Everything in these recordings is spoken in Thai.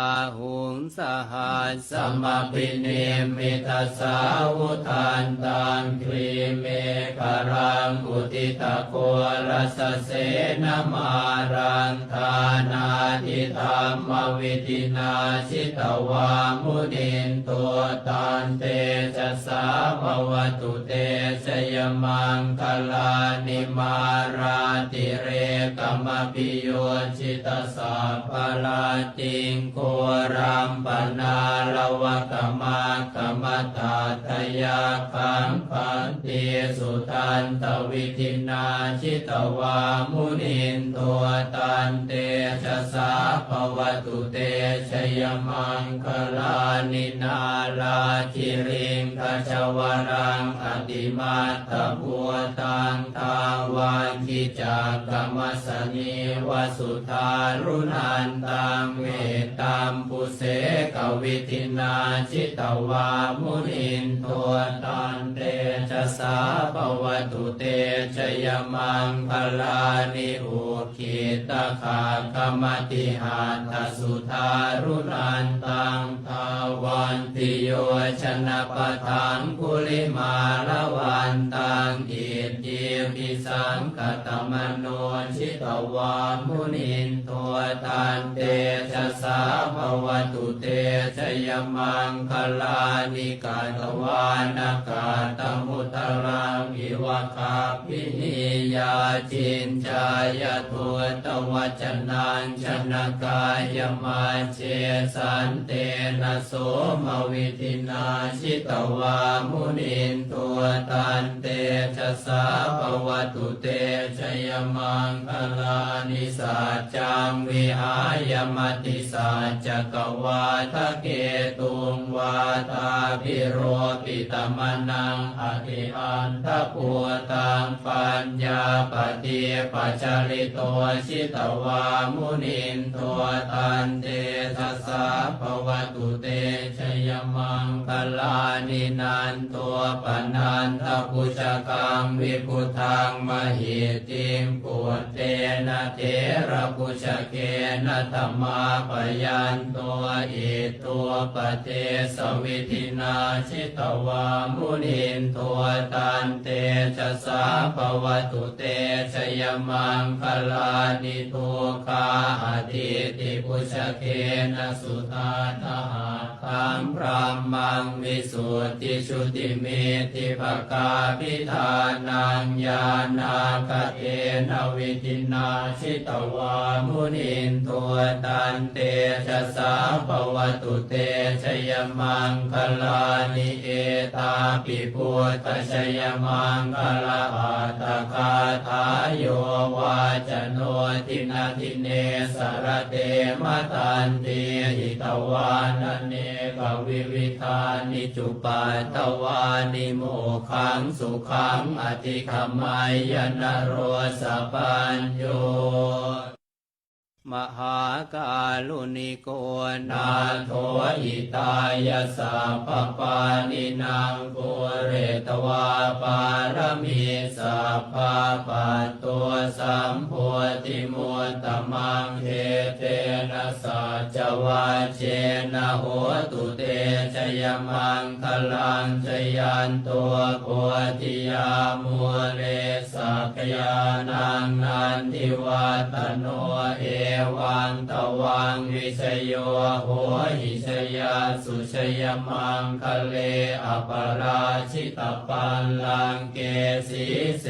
อาหุงสหัสสัมปิเนมิตัสาวุทานตังครีเมฆรังอุติตะโกรัสเสนมารังทานาทิธรรมวิธินาชิตวามุนินตัวตันเตจะสาภวตุเตชยมังคลานิมาราติเรกมปิโยชิตสัพพลาติงโครัมปนาลวะกมากมตาทยาคังพันติสุทันตวิธินาชิตวามุนินตัวตันเตชะสาภวตุเตชยมังคลานินาลาคิริงคชวรังอติมาตบัวตังทาวันกิจากรรมสนีวสุธารุนันตังเมตตาามปุเสกวิธินาชิตวามุนินตัวตันเตชะสาปวตุเตชยมังคลานิอุคิตขากรรมติหาทสุธารุนันตังทาวันติโยชนะปะทังกุลิมาละวันตังอิ สังกตมโนชิตวามุนินตัวตันเตชะสาภวตุเตชยมังคลานิกาตวานากาตมุตรังอิวะคาปินิยาจินจายทุตวัจนังชนกายมาเจสันเตนะโสมวิธินาชิตวามุนินตัวตันเตชะสาภวตุเตชยมังคลานิสัจจังวิหายมติสัจจกวาทะเกตุงวาตาพิโรปิตมนังอธิอันทปัวตังปัญญาปฏิปัจจริโตชิตวามุนินตัวตันเตทัสสะภวตุเตชยมังคลานินันตัวปนันทปุชกังวิพุทังมหิติมปุตเตนะเทระปุชเกนะธรรมาปยันตัวอิตัวปเทสวิธินาชิตวามุนินตัวตันเตชะสาภวตุเตชยมังคลานิทุคาอติติปุชเกนะสุตาทหา คัมพรามังวิสุทธิชุติเมติภกาพิธานังญาณากเตนวิธินาชิตวามุนินตัวตันเตชะสาภวตุเตชยมังคลานิเอตาปิปุตตชยมังคลาอัตตคาทายโยวาจโนทินาทิเนสรเตมตันเตหิตวานันเนกวิวิธานิจุปัตตวานิโมขังสุขังอธิขมายนโรสปัญโยมหากาลุนิโกนาโทอิตายสัพพปานินางปุเรตวาปารมีสัพพะปัตตัวสัมโพธิมุตตมังเทเต นะสัจวาเจนะโหตุเตชยมังคลังชยันตัวโพธิยามุเลสักยานังนันทิวัตโนเอวังตวังวิชโยโหหิชยาสุชยมังคะเลอปราชิตปัลลังเกสีเส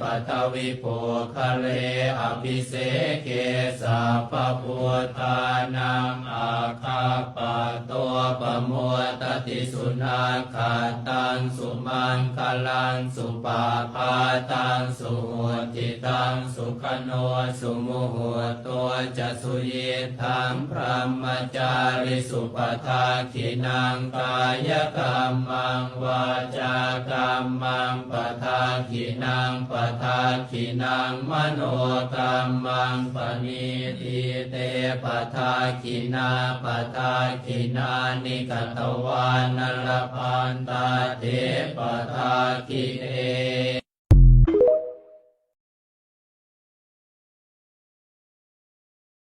ปัทวิโภคะเลอภิเสเกสัพพพุทธานังอาคาปะตัวปะมั ติสุนาคาตังสุมังคลังสุปาพาตังสุหุติตังสุขโนสุมุหุตัวจะสุยิทังพระมจาริสุปทาขินังกายกรรมังวาจากรรมังปทาขินังปทาขินังมโนกรรมังปณิทิเตปทาขินาปทาขินานิกตวาานลพันตาเทปทาคิเอ